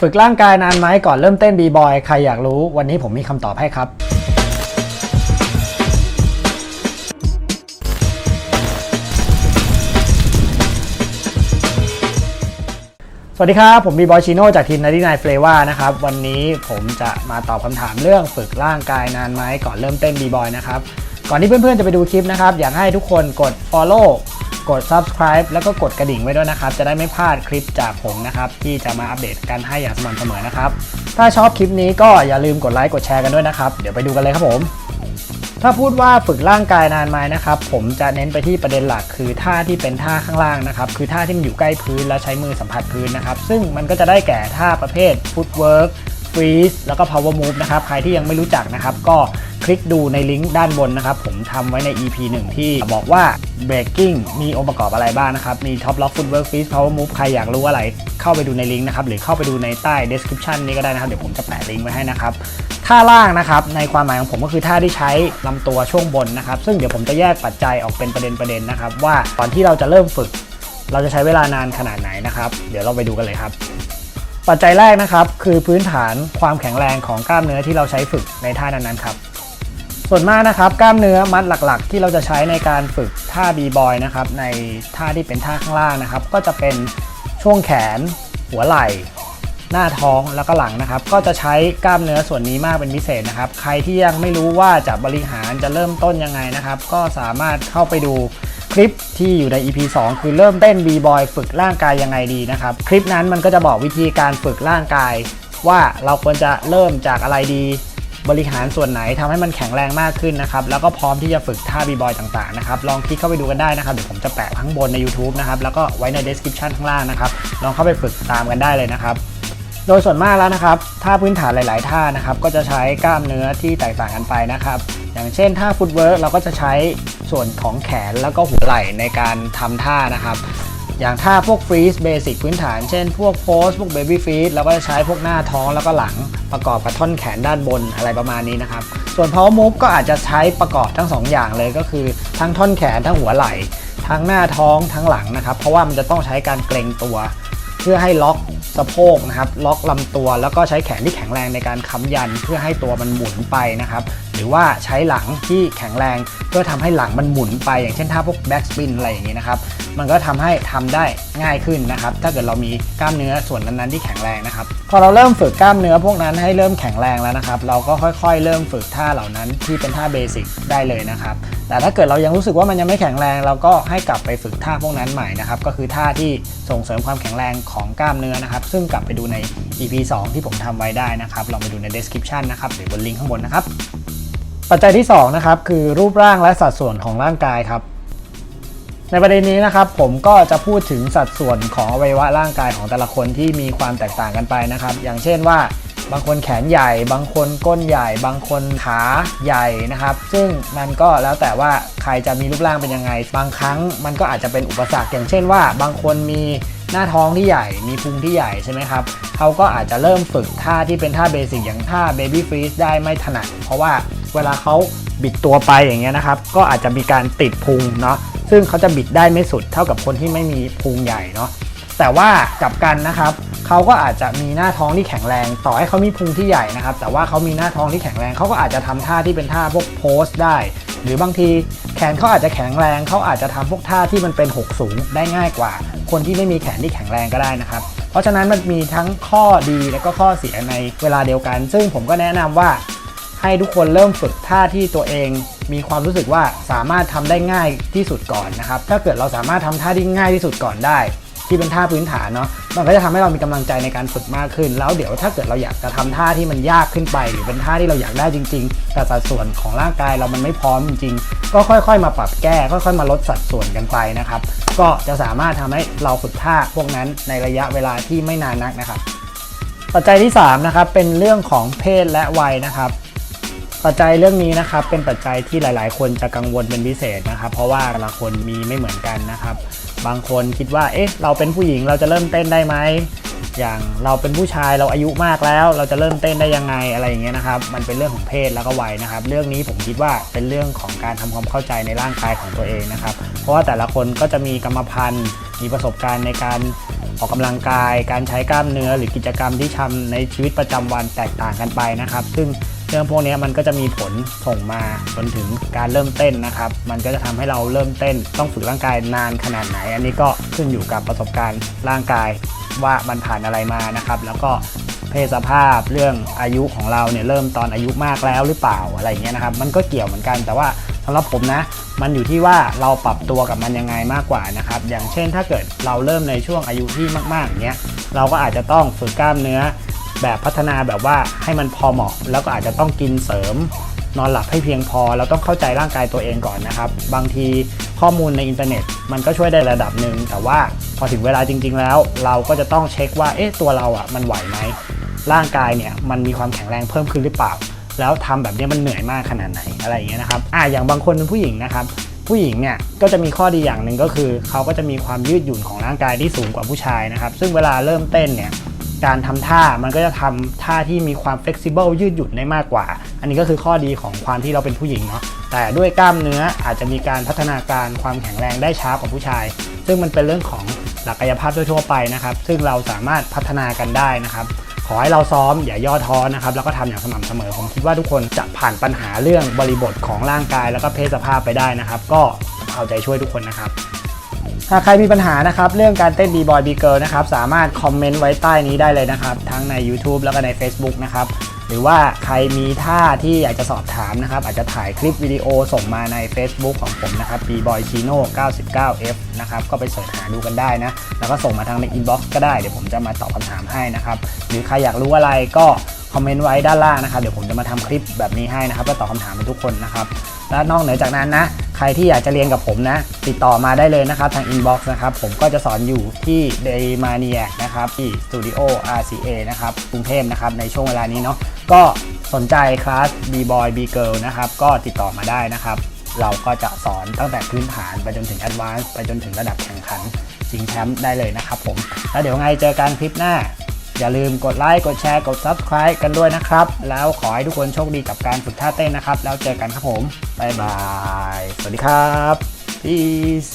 ฝึกร่างกายนานไหมก่อนเริ่มเต้นบีบอยใครอยากรู้ วันนี้ผมมีคำตอบให้ครับ สวัสดีครับ ผมบีบอยชิโน่จากทีมนาดีนายเฟลว่านะครับ วันนี้ผมจะมาตอบคำถามเรื่องฝึกร่างกายนานไหมก่อนเริ่มเต้นบีบอยนะครับ ก่อนที่เพื่อนๆจะไปดูคลิปนะครับ อยากให้ทุกคนกด follow กด subscribe แล้วก็กดกระดิ่งไว้ด้วยนะครับ จะได้ไม่พลาดคลิปจากผมนะครับ ที่จะมาอัปเดตกันให้อย่างสม่ำเสมอนะครับ ถ้าชอบคลิปนี้ก็อย่าลืมกดไลค์กดแชร์กันด้วยนะครับ เดี๋ยวไปดูกันเลยครับผม ถ้าพูดว่าฝึกร่างกายนานไหมนะครับ ผมจะเน้นไปที่ประเด็นหลักคือท่าที่เป็นท่าข้างล่างนะครับ คือท่าที่มันอยู่ใกล้พื้นแล้วใช้มือสัมผัสพื้นนะครับ ซึ่งมันก็จะได้แก่ท่าประเภท footwork freeze แล้วก็ power move นะครับ ใครที่ยังไม่รู้จักนะครับ ก็ คลิกดูในลิงก์ด้านบนนะครับ ผมทำไว้ใน EP 1 ที่บอกว่า breaking มีองค์ประกอบอะไรบ้างนะครับ มี top lock footwork freeze power move ใครอยากรู้อะไร เข้าไปดูในลิงก์นะครับ หรือเข้าไปดูในใต้ description นี้ก็ได้นะครับ เดี๋ยวผมจะแปะลิงก์ไว้ให้นะครับท่าล่างนะครับในความหมายของผมก็คือท่าที่ใช้ลำตัวช่วงบนนะครับ ซึ่งเดี๋ยวผมจะแยกปัจจัยออกเป็นประเด็นประเด็นนะครับ ว่าตอนที่เราจะเริ่มฝึก เราจะใช้เวลานานขนาดไหนนะครับ เดี๋ยวเราไปดูกันเลยครับ ปัจจัยแรกนะครับ คือพื้นฐานความแข็งแรงของกล้ามเนื้อที่เราใช้ฝึกในท่านั้นๆครับ ส่วนมากนะครับกล้ามเนื้อมัดหลักๆ ที่เราจะใช้ในการฝึกท่าบีบอยนะครับในท่าที่เป็นท่าข้างล่างนะครับ ก็จะเป็นช่วงแขน หัวไหล่ หน้าท้องแล้วก็หลังนะครับ ก็จะใช้กล้ามเนื้อส่วนนี้มากเป็นพิเศษนะครับ ใครที่ยังไม่รู้ว่าจะบริหารจะเริ่มต้นยังไงนะครับ ก็สามารถเข้าไปดูคลิปที่อยู่ใน EP 2 คือเริ่มเต้น B-boy ฝึกร่างกายยังไงดีนะครับ คลิปนั้นมันก็จะบอกวิธีการฝึกร่างกาย ว่าเราควรจะเริ่มจากอะไรดี บริหารส่วนไหนทำให้มันแข็งแรงมากขึ้นนะครับ แล้วก็พร้อมที่จะฝึกท่าบีบอยต่างๆนะครับ ลองคลิกเข้าไปดูกันได้นะครับ เดี๋ยวผมจะแปะข้างบนใน YouTube นะครับ แล้วก็ไว้ใน description ข้างล่างนะครับ ลองเข้าไปฝึกตามกันได้เลยนะครับ โดยส่วนมากแล้วนะครับท่าพื้นฐานหลาย ๆ ท่านะครับ ก็จะใช้กล้ามเนื้อที่แตกต่างกันไปนะครับ อย่างเช่นท่าฟุตเวิร์กเราก็จะใช้ส่วนของแขนแล้วก็หัวไหล่ในการทำท่านะครับ อย่างท่าพวกฟรีสเบสิกพื้นฐาน เช่นพวกโพสพวกเบบี้ฟรีสเราก็จะใช้พวกหน้าท้องแล้วก็หลังประกอบกับท่อนแขนด้านบนอะไรประมาณนี้นะครับ ส่วน power move ก็อาจจะใช้ประกอบทั้งสองอย่างเลยก็คือทั้งท่อนแขนทั้งหัวไหล่ทั้งหน้าท้องทั้งหลังนะครับ เพราะว่ามันจะต้องใช้การเกรงตัว เพื่อให้ล็อกสะโพกนะครับ ล็อกลำตัว แล้วก็ใช้แขนที่แข็งแรงในการค้ำยัน เพื่อให้ตัวมันหมุนไปนะครับหรือว่าใช้หลังที่แข็งแรงเพื่อทำให้หลังมันหมุนไป อย่างเช่นท่าพวกแบ็กสปินอะไรอย่างนี้นะครับมันก็ทำให้ทำได้ง่ายขึ้นนะครับ ถ้าเกิดเรามีกล้ามเนื้อส่วนนั้นๆที่แข็งแรงนะครับ พอเราเริ่มฝึกกล้ามเนื้อพวกนั้นให้เริ่มแข็งแรงแล้วนะครับ เราก็ค่อยๆ เริ่มฝึกท่าเหล่านั้นที่เป็นท่าเบสิกได้เลยนะครับ แต่ถ้าเกิดเรายังรู้สึกว่ามันยังไม่แข็งแรง เราก็ให้กลับไปฝึกท่าพวกนั้นใหม่นะครับ ก็คือท่าที่ส่งเสริมความแข็งแรงของกล้ามเนื้อนะครับ ซึ่งกลับไปดูใน EP 2 ที่ผมทำไว้ได้นะครับ ลองไปดูใน description นะครับ หรือบนลิงก์ข้างบนนะครับ ปัจจัยที่ 2 นะครับ คือรูปร่างและสัดส่วนของร่างกายครับ ในประเด็นนี้นะครับ ผมก็จะพูดถึงสัดส่วนของอวัยวะร่างกายของแต่ละคนที่มีความแตกต่างกันไปนะครับ อย่างเช่นว่าบางคนแขนใหญ่ บางคนก้นใหญ่ บางคนขาใหญ่นะครับ ซึ่งมันก็แล้วแต่ว่าใครจะมีรูปร่างเป็นยังไง บางครั้งมันก็อาจจะเป็นอุปสรรคอย่างเช่นว่า บางคนมีหน้าท้องที่ใหญ่ มีพุงที่ใหญ่ใช่ไหมครับ เขาก็อาจจะเริ่มฝึกท่าที่เป็นท่าเบสิกอย่างท่า baby freeze ได้ไม่ถนัด เพราะว่า เวลาเขาบิดตัวไปอย่างเงี้ยนะครับ ก็อาจจะมีการติดพุงเนาะซึ่งเขาจะบิดได้ไม่สุดเท่ากับคนที่ไม่มีพุงใหญ่เนาะแต่ว่ากลับกันนะครับเขาก็อาจจะมีหน้าท้องที่แข็งแรง ต่อให้เขามีพุงที่ใหญ่นะครับ แต่ว่าเขามีหน้าท้องที่แข็งแรงเขาก็อาจจะทำท่าที่เป็นท่าพวกโพสได้ หรือบางทีแขนเขาอาจจะแข็งแรงเขาอาจจะทำพวกท่าที่มันเป็นหกสูงได้ง่ายกว่า คนที่ไม่มีแขนที่แข็งแรงก็ได้นะครับ เพราะฉะนั้นมันมีทั้งข้อดีและก็ข้อเสียในเวลาเดียวกัน ซึ่งผมก็แนะนำว่า ให้ทุกคนเริ่มฝึกท่าที่ตัวเองมีความรู้สึกว่าสามารถทำได้ง่ายที่สุดก่อนนะครับ ถ้าเกิดเราสามารถทำท่าที่ง่ายที่สุดก่อนได้ ที่เป็นท่าพื้นฐานเนาะมันก็จะทำให้เรามีกำลังใจในการฝึกมากขึ้น แล้วเดี๋ยวถ้าเกิดเราอยากจะทำท่าที่มันยากขึ้นไป หรือเป็นท่าที่เราอยากได้จริง ๆ แต่สัดส่วนของร่างกายเรามันไม่พร้อมจริง ๆ ก็ค่อย ๆ มาปรับแก้ ค่อย ๆ มาลดสัดส่วนกันไปนะครับ ก็จะสามารถทำให้เราฝึกท่าพวกนั้นในระยะเวลาที่ไม่นานนักนะครับ ปัจจัยที่3นะครับเป็นเรื่องของเพศและวัยนะครับ ปัจจัยเรื่องนี้นะครับเป็นปัจจัยที่หลาย ๆ คนจะกังวลเป็นพิเศษนะครับ เพราะว่าแต่ละคนมีไม่เหมือนกันนะครับ บางคนคิดว่าเอ๊ะเราเป็นผู้หญิงเราจะเริ่มเต้นได้ไหมอย่างเราเป็นผู้ชายเราอายุมากแล้ว เราจะเริ่มเต้นได้ยังไงอะไรอย่างเงี้ยนะครับ มันเป็นเรื่องของเพศแล้วก็วัยนะครับ เรื่องนี้ผมคิดว่าเป็นเรื่องของการทำความเข้าใจในร่างกายของตัวเองนะครับ เพราะว่าแต่ละคนก็จะมีกรรมพันธุ์ มีประสบการณ์ในการออกกำลังกาย การใช้กล้ามเนื้อหรือกิจกรรมที่ทำในชีวิตประจำวันแตกต่างกันไปนะครับ ซึ่ง เรื่องพวกนี้มันก็จะมีผลส่งมาจนถึงการเริ่มเต้นนะครับ มันก็จะทำให้เราเริ่มเต้น ต้องฝึกร่างกายนานขนาดไหน อันนี้ก็ขึ้นอยู่กับประสบการณ์ร่างกายว่ามันผ่านอะไรมานะครับ แล้วก็เพศสภาพเรื่องอายุของเราเนี่ยเริ่มตอนอายุมากแล้วหรือเปล่าอะไรอย่างเงี้ยนะครับ มันก็เกี่ยวเหมือนกันแต่ว่าสำหรับผมนะ มันอยู่ที่ว่าเราปรับตัวกับมันยังไงมากกว่านะครับ อย่างเช่นถ้าเกิดเราเริ่มในช่วงอายุที่มากๆอย่างเงี้ยเราก็อาจจะต้องฝึกกล้ามเนื้อ แบบพัฒนาแบบว่าให้มันพอเหมาะ แล้วก็อาจจะต้องกินเสริม นอนหลับให้เพียงพอ เราต้องเข้าใจร่างกายตัวเองก่อนนะครับ บางทีข้อมูลในอินเทอร์เน็ต มันก็ช่วยได้ระดับหนึ่งแต่ว่าพอถึงเวลาจริง ๆ แล้ว เราก็จะต้องเช็คว่าเอ๊ะตัวเราอะมันไหวไหมร่างกายเนี่ยมันมีความแข็งแรงเพิ่มขึ้นหรือเปล่า แล้วทำแบบนี้มันเหนื่อยมากขนาดไหนอะไรอย่างเงี้ยนะครับอะอย่างบางคนเป็นผู้หญิงนะครับผู้หญิงเนี่ยก็จะมีข้อดีอย่างหนึ่งก็คือ เขาก็จะมีความยืดหยุ่นของร่างกายที่สูงกว่าผู้ชายนะครับ ซึ่งเวลาเริ่มเต้นเนี่ย การทำท่ามันก็จะทำท่าที่มีความ flexible ยืดหยุ่นได้มากกว่า อันนี้ก็คือข้อดีของความที่เราเป็นผู้หญิงเนาะแต่ด้วยกล้ามเนื้ออาจจะมีการพัฒนาการความแข็งแรงได้ช้ากว่าผู้ชาย ซึ่งมันเป็นเรื่องของหลักกายภาพทั่วไปนะครับ ซึ่งเราสามารถพัฒนากันได้นะครับขอให้เราซ้อมอย่าย่อท้อนะครับแล้วก็ทำอย่างสม่ำเสมอผมคิดว่าทุกคนจะผ่านปัญหาเรื่องบริบทของร่างกาย แล้วก็เพศสภาพไปได้นะครับ ก็เอาใจช่วยทุกคนนะครับ ถ้าใครมีปัญหานะครับ เรื่องการเต้น B-boy B-girl นะครับ สามารถคอมเมนต์ไว้ใต้นี้ได้เลยนะครับ ทั้งใน YouTube แล้วก็ใน Facebook นะครับ หรือว่าใครมีท่าที่อยากจะสอบถามนะครับ อาจจะถ่ายคลิปวิดีโอส่งมาใน Facebook ของผมนะครับ B-boy Chino 99F นะครับ ก็ไปเสิร์ชหาดูกันได้นะ แล้วก็ส่งมาทางใน inbox ก็ได้ เดี๋ยวผมจะมาตอบคำถามให้นะครับ หรือใครอยากรู้อะไรก็ คอมเมนต์ไว้ด้านล่างนะครับเดี๋ยวผมจะมาทำคลิปแบบนี้ให้นะครับเพื่อตอบคำถามให้ทุกคนนะครับและนอกเหนือจากนั้นนะ ใครที่อยากจะเรียนกับผมนะ ติดต่อมาได้เลยนะครับทาง inbox นะครับ ผมก็จะสอนอยู่ที่ Daymaniac นะครับที่ Studio RCA นะครับกรุงเทพนะครับในช่วงเวลานี้เนาะก็สนใจคลาส B-boy B-girl นะครับก็ติดต่อมาได้นะครับเราก็จะสอนตั้งแต่พื้นฐานไปจนถึง Advanced ไปจนถึงระดับแข่งขันชิงแชมป์ได้เลยนะครับผม แล้วเดี๋ยวไงเจอกันคลิปหน้า อย่าลืมกดไลค์กดแชร์กด Subscribe กันด้วยนะครับ แล้วขอให้ทุกคนโชคดีกับการฝึกท่าเต้นนะครับ แล้วเจอกันครับผม บ๊ายบาย สวัสดีครับ peace